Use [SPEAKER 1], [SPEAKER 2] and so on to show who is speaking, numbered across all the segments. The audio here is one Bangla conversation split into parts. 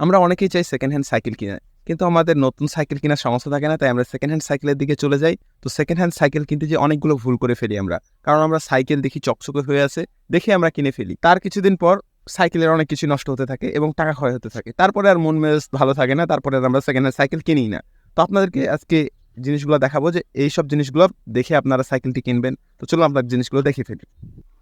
[SPEAKER 1] আমরা অনেকেই চাই সেকেন্ড হ্যান্ড সাইকেল কিনে। কিন্তু আমাদের নতুন সাইকেল কেনার সমস্যা থাকে না, তাই আমরা সেকেন্ড হ্যান্ড সাইকেলের দিকে চলে যাই। তো সেকেন্ড হ্যান্ড সাইকেল কিনতে যে অনেকগুলো ভুল করে ফেলি আমরা। কারণ আমরা সাইকেল দেখি চকচকে হয়ে আছে, দেখে আমরা কিনে ফেলি। তার কিছুদিন পর সাইকেলের অনেক কিছু নষ্ট হতে থাকে এবং টাকা ক্ষয় হতে থাকে। তারপরে আর মন মেজাজ ভালো থাকে না, তারপরে আর আমরা সেকেন্ড হ্যান্ড সাইকেল কিনি না। তো আপনাদেরকে আজকে জিনিসগুলো দেখাবো যে এইসব জিনিসগুলো দেখে আপনারা সাইকেলটি কিনবেন। তো চলো আমরা জিনিসগুলো দেখে ফেলি।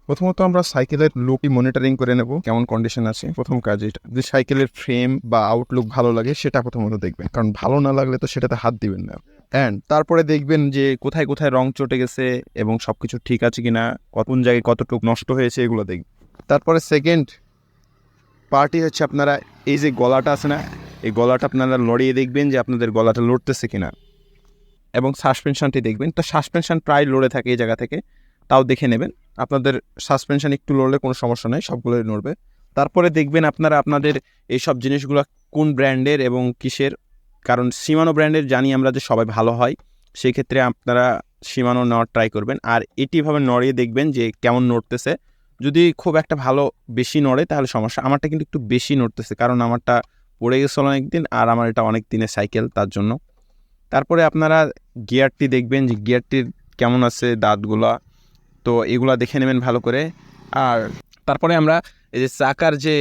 [SPEAKER 1] প্রথমত আমরা সাইকেলের লুকই মনিটরিং করে নেব, কেমন কন্ডিশন আছে। প্রথম কাজ এটা, যে সাইকেলের ফ্রেম বা আউটলুক ভালো লাগে সেটা প্রথমত দেখবেন, কারণ ভালো না লাগলে তো সেটাতে হাত দিবেন না। অ্যান্ড তারপরে দেখবেন যে কোথায় কোথায় রং চটে গেছে এবং সব কিছু ঠিক আছে কি কিনা কোন জায়গায় কতটুকু নষ্ট হয়েছে এগুলো দেখবেন। তারপরে সেকেন্ড পার্টি হচ্ছে আপনারা, এই যে গলাটা আছে না, এই গলাটা আপনারা লড়িয়ে দেখবেন যে আপনাদের গলাটা লড়তেছে কিনা। এবং সাসপেনশনটি দেখবেন, তো সাসপেনশন প্রায় লড়ে থাকে এই জায়গা থেকে। তাও দেখে নেবেন। আপনাদের সাসপেনশন একটু লড়লে কোনো সমস্যা নেই, সবগুলোই নড়বে। তারপরে দেখবেন আপনারা আপনাদের এই সব জিনিসগুলো কোন ব্র্যান্ডের এবং কিসের? কারণ সীমানো ব্র্যান্ডের জানি আমরা যে সবাই ভালো হয় সেই ক্ষেত্রে আপনারা সীমানো নেওয়ার ট্রাই করবেন। আর এটিভাবে নড়িয়ে দেখবেন যে কেমন নড়তেছে। যদি খুব একটা ভালো বেশি নড়ে তাহলে সমস্যা। আমারটা কিন্তু একটু বেশি নড়তেছে, কারণ আমারটা পড়ে গেছিল অনেক দিন আর আমার এটা অনেক দিনের সাইকেল তার জন্য। তারপরে আপনারা গিয়ারটি দেখবেন যে গিয়ারটির কেমন আছে দাঁতগুলা। তো এগুলো দেখে নেবেন ভালো করে। আর তারপরে আমরা এই যে চাকার যে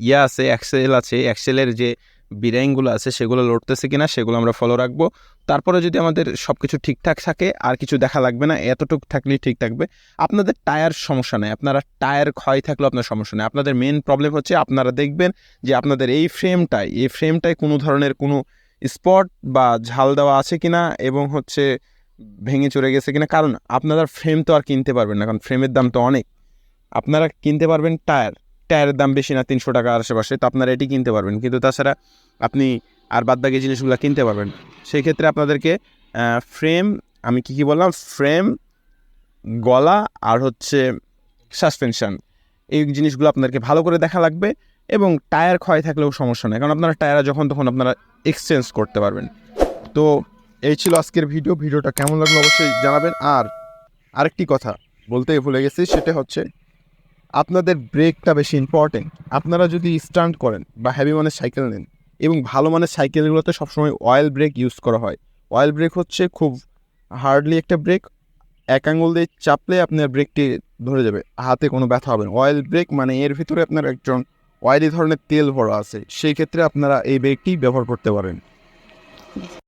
[SPEAKER 1] ইয়া আছে অ্যাক্সেল আছে অ্যাক্সেলের যে বিরাইংগুলো আছে, সেগুলো লড়তেছে কিনা সেগুলো আমরা ফলো রাখব। তারপরে যদি আমাদের সব কিছু ঠিকঠাক থাকে, আর কিছু দেখা লাগবে না, এতটুকু থাকলেই ঠিক থাকবে। আপনাদের টায়ার সমস্যা নেই, আপনারা টায়ার ক্ষয় থাকলেও আপনার সমস্যা নেই। আপনাদের মেন প্রবলেম হচ্ছে আপনারা দেখবেন যে আপনাদের এই ফ্রেমটায় এই ফ্রেমটায় কোনো ধরনের কোনো স্পট বা ঝাল দেওয়া আছে কিনা, এবং হচ্ছে ভেঙে চলে গেছে কিনা? কারণ আপনারা ফ্রেম তো আর কিনতে পারবেন না, কারণ ফ্রেমের দাম তো অনেক। আপনারা কিনতে পারবেন টায়ার টায়ারের দাম বেশি না তিনশো টাকা আশেপাশে, তো আপনারা এটি কিনতে পারবেন। কিন্তু তাছাড়া আপনি আর বাদবাকি জিনিসগুলো কিনতে পারবেন। সেই ক্ষেত্রে আপনাদেরকে ফ্রেম আমি কি কি বললাম? ফ্রেম গলা আর হচ্ছে সাসপেনশন এই জিনিসগুলো আপনাদেরকে ভালো করে দেখা লাগবে এবং টায়ার ক্ষয় থাকলেও সমস্যা নেই, কারণ আপনারা টায়ার যখন তখন আপনারা এক্সচেঞ্জ করতে পারবেন। তো এই ছিল আজকের ভিডিও ভিডিওটা কেমন লাগল অবশ্যই জানাবেন। আর আরেকটি কথা বলতেই ভুলে গেছি, সেটা হচ্ছে আপনাদের ব্রেকটা বেশি ইম্পর্টেন্ট আপনারা যদি স্টান্ট করেন বা হ্যাভি মানের সাইকেল নেন এবং ভালো মানের সাইকেলগুলোতে সবসময় অয়েল ব্রেক ইউজ করা হয়। অয়েল ব্রেক হচ্ছে খুব হার্ডলি একটা ব্রেক এক আঙুল দিয়ে চাপলে আপনার ব্রেকটি ধরে যাবে, হাতে কোনো ব্যথা হবে না। অয়েল ব্রেক মানে এর ভিতরে আপনার একজন অয়েলি ধরনের তেল ভরা আছে। সেই ক্ষেত্রে আপনারা এই ব্রেকটি ব্যবহার করতে পারেন।